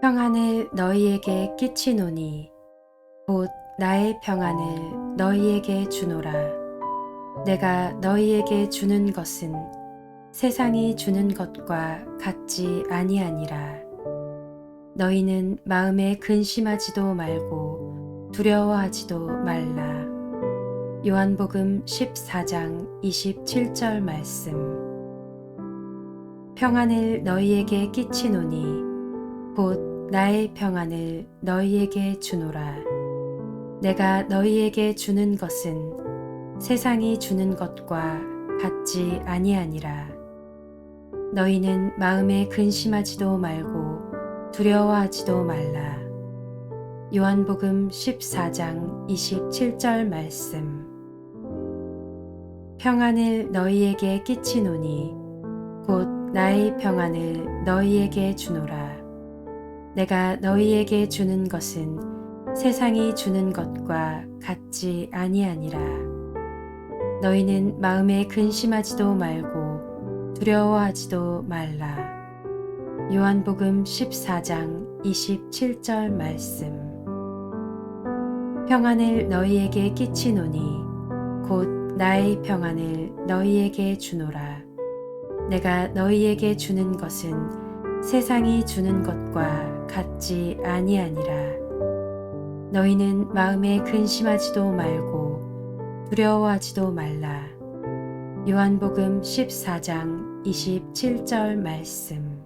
평안을 너희에게 끼치노니 곧 나의 평안을 너희에게 주노라. 내가 너희에게 주는 것은 세상이 주는 것과 같지 아니하니라. 너희는 마음에 근심하지도 말고 두려워하지도 말라. 요한복음 14장 27절 말씀. 평안을 너희에게 끼치노니 곧 나의 평안을 너희에게 주노라. 내가 너희에게 주는 것은 세상이 주는 것과 같지 아니하니라. 너희는 마음에 근심하지도 말고 두려워하지도 말라. 요한복음 14장 27절 말씀. 평안을 너희에게 끼치노니 곧 나의 평안을 너희에게 주노라. 내가 너희에게 주는 것은 세상이 주는 것과 같지 아니하니라. 너희는 마음에 근심하지도 말고 두려워하지도 말라. 요한복음 14장 27절 말씀. 평안을 너희에게 끼치노니 곧 나의 평안을 너희에게 주노라. 내가 너희에게 주는 것은 세상이 주는 것과 같지 아니하니라. 너희는 마음에 근심하지도 말고 두려워하지도 말라. 요한복음 14장 27절 말씀.